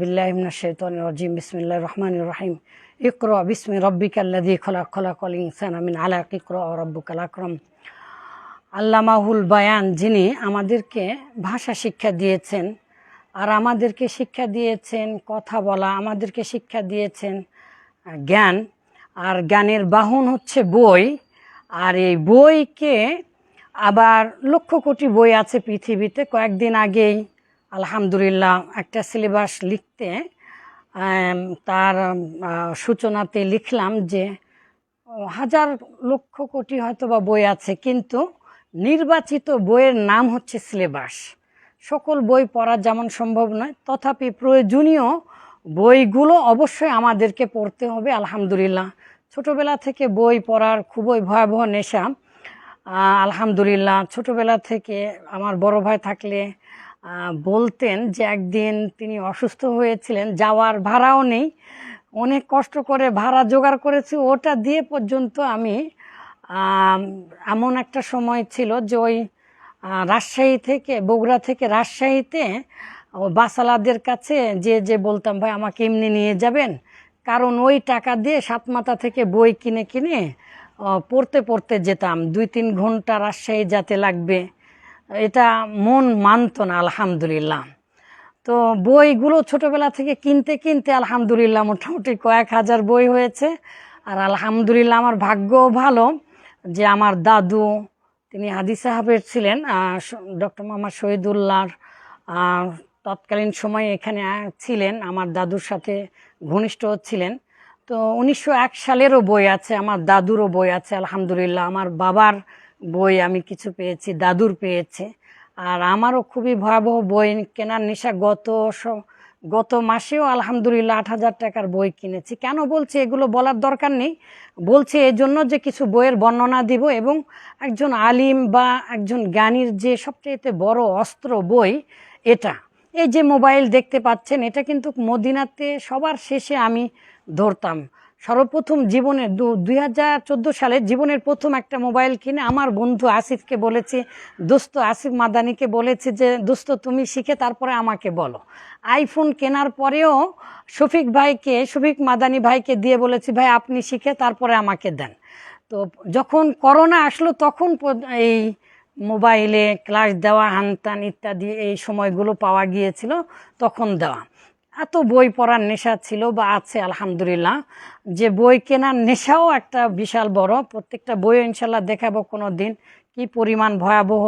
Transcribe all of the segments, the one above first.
বিল্লাহ বিসমিল্লাহ রহমান রহিম। ইকর খোলা খোলা আমিন আল্লামাহুল বায়ান, যিনি আমাদেরকে ভাষা শিক্ষা দিয়েছেন আর আমাদেরকে শিক্ষা দিয়েছেন, কথা বলা, আমাদেরকে শিক্ষা দিয়েছেন জ্ঞান। আর জ্ঞানের বাহন হচ্ছে বই। আর এই বইকে আবার লক্ষ কোটি বই আছে পৃথিবীতে কয়েকদিন আগেই। আলহামদুলিল্লাহ, একটা সিলেবাস লিখতে তার সূচনাতে লিখলাম যে, হাজার লক্ষ কোটি হয়তো বা বই আছে, কিন্তু নির্বাচিত বইয়ের নাম হচ্ছে সিলেবাস সকল বই পড়া যেমন সম্ভব নয়, তথাপি প্রয়োজনীয় বইগুলো অবশ্যই আমাদেরকে পড়তে হবে, আলহামদুলিল্লাহ। ছোটবেলা থেকে বই পড়ার খুবই ভয়াবহ নেশা আলহামদুলিল্লাহ। ছোটবেলা থেকে আমার বড় ভাই থাকলে বলতেন যে একদিন তিনি অসুস্থ হয়েছিলেন, যাওয়ার ভাড়াও নেই। অনেক কষ্ট করে ভাড়া জোগাড় করেছি, ওটা দিয়ে পর্যন্ত আমি এমন একটা সময় ছিল যে ওই রাজশাহী থেকে, বগুড়া থেকে রাজশাহীতে বাসালাদের কাছে যে যে বলতাম, ভাই, আমাকে এমনি নিয়ে যাবেন। কারণ ওই টাকা দিয়ে সাতমাথা থেকে বই কিনে কিনে পড়তে পড়তে যেতাম। দুই, তিন ঘণ্টা রাজশাহী যাতে লাগবে। এটা মন মানত না, আলহামদুলিল্লাহ। তো বইগুলো ছোটবেলা থেকে কিনতে কিনতে, আলহামদুলিল্লাহ, মোটামুটি কয়েক হাজার বই হয়েছে। আর আলহামদুলিল্লাহ, আমার ভাগ্যও ভালো যে আমার দাদু, তিনি হাদি সাহাবের ছিলেন ডক্টর মোহাম্মদ শহীদুল্লাহর তৎকালীন সময়ে এখানে ছিলেন, আমার দাদুর সাথে ঘনিষ্ঠ ছিলেন। তো উনিশশো এক সালেরও বই আছে, আমার দাদুরও বই আছে, আলহামদুলিল্লাহ। আমার বাবার বই আমি কিছু পেয়েছি, দাদুর পেয়েছে। আর আমারও খুবই ভয়াবহ বই, কেনার নেশা গত গত মাসেও আলহামদুলিল্লাহ আট হাজার টাকার বই কিনেছি। কেন বলছি এগুলো বলার দরকার নেই? বলছি এই জন্য যে কিছু বইয়ের বর্ণনা দিব এবং একজন আলিম বা একজন জ্ঞানীর যে সবচেয়ে বড় অস্ত্র বই এটা, এই যে মোবাইল দেখতে পাচ্ছেন, এটা কিন্তু মদিনাতে সবার শেষে আমি ধরতাম। সর্বপ্রথম জীবনে দুই হাজার চোদ্দ সালে জীবনের প্রথম একটা মোবাইল কিনে আমার বন্ধু আসিফকে বলেছি, দোস্ত আসিফ মাদানিকে বলেছি যে, দোস্ত, তুমি শিখে তারপরে আমাকে বলো। আইফোন কেনার পরেও শফিক ভাইকে, শফিক মাদানি ভাইকে দিয়ে বলেছি, ভাই, আপনি শিখে তারপরে আমাকে দেন। তো যখন করোনা আসলো, তখন এই মোবাইলে ক্লাস দেওয়া, হানতান ইত্যাদি এই সময়গুলো পাওয়া গিয়েছিল, তখন দেওয়া। এত বই পড়ার নেশা ছিল বা আছে, আলহামদুলিল্লাহ। যে বই কেনার নেশাও একটা বিশাল বড়। প্রত্যেকটা বই ইনশাল্লাহ দেখাবো কোনো দিন কী পরিমাণ ভয়াবহ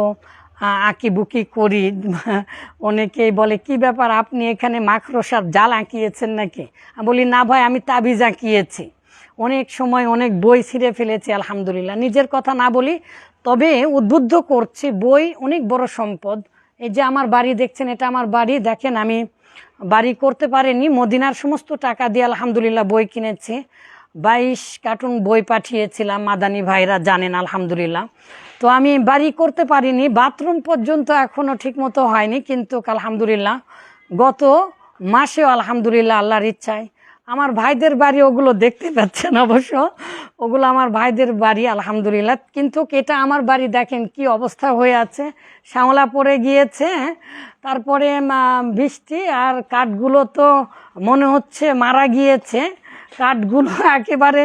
আঁকিবুকি করি। অনেকেই বলে, কি ব্যাপার, আপনি এখানে মাকড়সার জাল আঁকিয়েছেন নাকি? বলি, না ভাই, আমি তাবিজ আঁকিয়েছি। অনেক সময় অনেক বই ছিঁড়ে ফেলেছি, আলহামদুলিল্লাহ। নিজের কথা না বলি, তবে উদ্বুদ্ধ করছি, বই অনেক বড় সম্পদ। এই যে আমার বাড়ি দেখছেন, এটা আমার বাড়ি। দেখেন, আমি বাড়ি করতে পারেনি। মদিনার সমস্ত টাকা দিয়ে আলহামদুলিল্লাহ বই কিনেছি। বাইশ কার্টুন বই পাঠিয়েছিলাম, মাদানি ভাইরা জানেন আলহামদুলিল্লাহ। তো আমি বাড়ি করতে পারিনি, বাথরুম পর্যন্ত এখনও ঠিকমতো হয়নি, কিন্তু আলহামদুলিল্লাহ গত মাসেও আলহামদুলিল্লাহ আল্লাহর ইচ্ছায় আমার ভাইদের বাড়ি ওগুলো দেখতে পাচ্ছেন অবশ্য। ওগুলো আমার ভাইদের বাড়ি, আলহামদুলিল্লাহ। কিন্তু এটা আমার বাড়ি, দেখেন কি অবস্থা হয়ে আছে। শ্যাওলা পড়ে গিয়েছে, তারপরে বৃষ্টি আর কাঠগুলো তো মনে হচ্ছে মারা গিয়েছে। কাঠগুলো একেবারে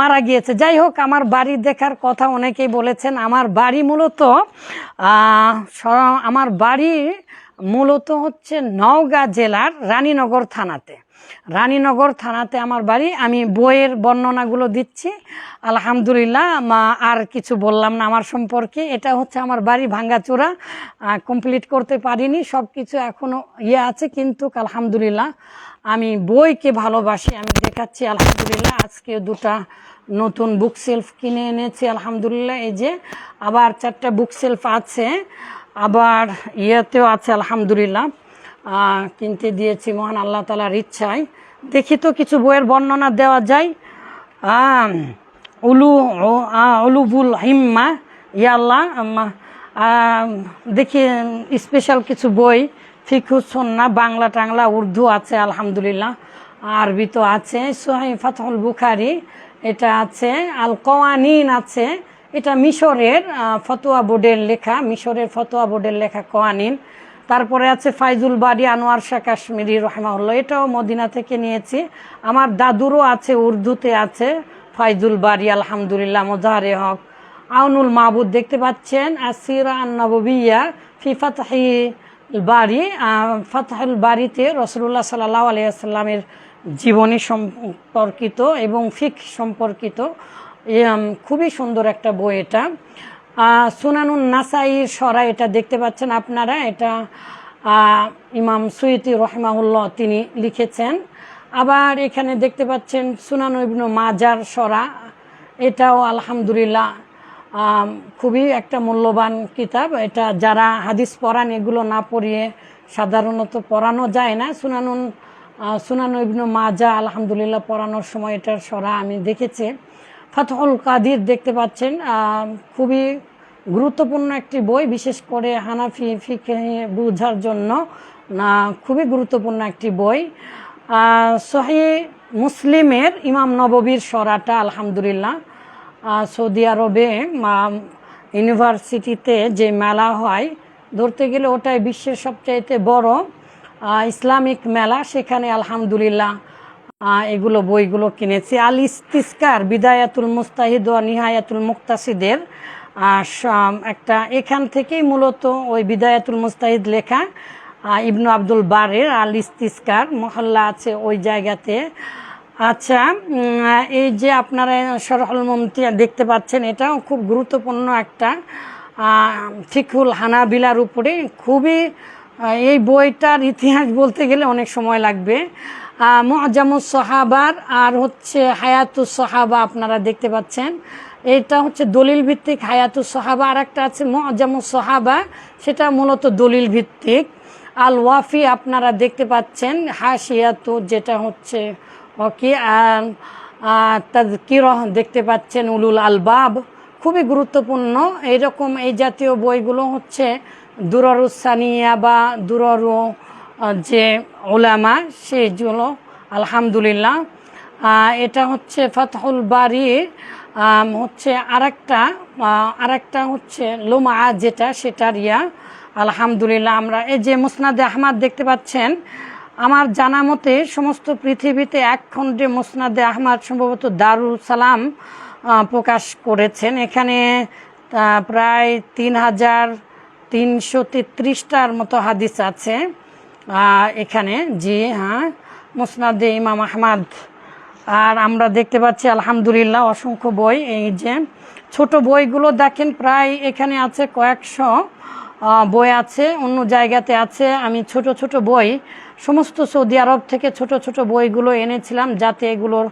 মারা গিয়েছে। যাই হোক, আমার বাড়ি দেখার কথা অনেকেই বলেছেন। আমার বাড়ি মূলত আমার বাড়ি মূলত হচ্ছে নওগাঁ জেলার রানীনগর থানাতে। রানীনগর থানাতে আমার বাড়ি, আমি বইয়ের বর্ণনাগুলো দিচ্ছি। আলহামদুলিল্লাহ, মা- আর কিছু বললাম না আমার সম্পর্কে। এটা হচ্ছে আমার বাড়ি ভাঙ্গাচোরা কমপ্লিট করতে পারিনি সব কিছু এখনও ইয়ে আছে, কিন্তু আলহামদুলিল্লাহ আমি বইকে ভালোবাসি, আমি দেখাচ্ছি, আলহামদুলিল্লাহ আজকে দুটা নতুন বুক সেলফ কিনে এনেছি, আলহামদুলিল্লাহ। এই যে আবার চারটা বুক সেলফ আছে, আবার ইয়েতেও আছে, আলহামদুলিল্লাহ। কিনতে দিয়েছি মহান আল্লাহ তালার ইচ্ছায়। দেখি তো কিছু বইয়ের বর্ণনা দেওয়া যায়। উলু উলুবুল হিম্মা ইয়াল্লাহ দেখি, স্পেশাল কিছু বই। ফিকুসন্না বাংলা, টাংলা, উর্দু আছে, আলহামদুলিল্লাহ। আরবি তো আছে, সোহাই ফাতহুল বুখারি, এটা আছে আল কওয়ানিন আছে। এটা মিশরের ফতোয়া বোর্ডের লেখা, মিশরের ফতোয়া বোর্ডের লেখা কওয়ানিন তারপরে আছে ফাইজুল বাড়ি, আনোয়ার শাহ কাশ্মীরি রহমাউল্লাহ এটাও মদিনা থেকে নিয়েছি। আমার দাদুরও আছে, উর্দুতে আছে। ফাইজুল বাড়ি, আলহামদুলিল্লাহ, মোজাহারে হক। আউনুল মাহবুদ দেখতে পাচ্ছেন, আসিরা নববিয়া ফি ফাতহি বাড়ি। ফাতহুল বাড়িতে রসুল্লাহ সাল্লাহ আলিয়াল্লামের জীবনী সম্পর্কিত এবং ফিক সম্পর্কিত। খুবই সুন্দর একটা বই এটা। সুনানুন নাসাই সরা এটা দেখতে পাচ্ছেন আপনারা, এটা ইমাম সুইতি রহমাউল্লাহ তিনি লিখেছেন। আবার এখানে দেখতে পাচ্ছেন সুনানু ইবনু মাজার সরা, এটাও আলহামদুলিল্লাহ খুবই একটা মূল্যবান কিতাব। এটা যারা হাদিস পড়ান, এগুলো না পড়িয়ে সাধারণত পড়ানো যায় না। সুনানুন সুনানু ইবনু মাজা আলহামদুলিল্লাহ পড়ানোর সময় এটার সরা আমি দেখেছি। ফাতহুল কাদির দেখতে পাচ্ছেন খুবই গুরুত্বপূর্ণ একটি বই, বিশেষ করে হানাফি ফিকে বোঝার জন্য খুবই গুরুত্বপূর্ণ একটি বই। সহি মুসলিমের ইমাম নববীর সরাটা, আলহামদুলিল্লাহ। সৌদি আরবে ইউনিভার্সিটিতে যে মেলা হয়, ধরতে গেলে ওটাই বিশ্বের সবচাইতে বড় ইসলামিক মেলা, সেখানে আলহামদুলিল্লাহ এগুলো বইগুলো কিনেছি। আল ইস্তিস্কার, বিদায়াতুল মুস্তাহিদ ও নিহায়াতুল মুক্তাসিদের। একটা এখান থেকেই মূলত ওই বিদায়াতুল মুস্তাহিদ লেখা ইবনু আব্দুল বারের আল ইস্তিস্কার। মহল্লা আছে ওই জায়গাতে। আচ্ছা এই যে আপনারা সরহল মমতি দেখতে পাচ্ছেন, এটাও খুব গুরুত্বপূর্ণ একটা ফিকুল হানাবিলার উপরে। খুবই এই বইটার ইতিহাস বলতে গেলে অনেক সময় লাগবে। মজামুস সাহাবার আর হচ্ছে হায়াতুস সাহাবা আপনারা দেখতে পাচ্ছেন। এটা হচ্ছে দলিল ভিত্তিক হায়াতুস সাহাবা। আর একটা আছে মজামুস সাহাবা, সেটা মূলত দলিল ভিত্তিক আল ওয়াফি আপনারা দেখতে পাচ্ছেন হাসিয়াতু যেটা হচ্ছে, ওকে তাজকিরহ দেখতে পাচ্ছেন, উলুল আলবাব। খুবই গুরুত্বপূর্ণ। এইরকম এই জাতীয় বইগুলো হচ্ছে দুররুসানিয়া বা দুররু যে ওলামা সেইগুলো আলহামদুলিল্লাহ। এটা হচ্ছে ফাতহুল বাড়ি আম, হচ্ছে আরেকটা আরেকটা হচ্ছে লোমা যেটা সেটার ইয়া। আলহামদুলিল্লাহ আমরা এই যে মুসনাদে আহমাদ দেখতে পাচ্ছেন আমার জানা মতে সমস্ত পৃথিবীতে এক খণ্ডে মুসনাদে আহমাদ সম্ভবত দারুল সালাম প্রকাশ করেছেন। এখানে প্রায় তিন হাজার তিনশো তেত্রিশটার মতো হাদিস আছে। এখানে জি হ্যাঁ মুসনাদে ইমাম আহমাদ। আর আমরা দেখতে পাচ্ছি, আলহামদুলিল্লাহ, অসংখ্য বই। এই যে ছোট বইগুলো দেখেন, প্রায় এখানে আছে কয়েকশো বই আছে, অন্য জায়গাতে আছে। আমি ছোট ছোট বই, সমস্ত সৌদি আরব থেকে ছোট ছোট বইগুলো এনেছিলাম, যাতে এগুলোর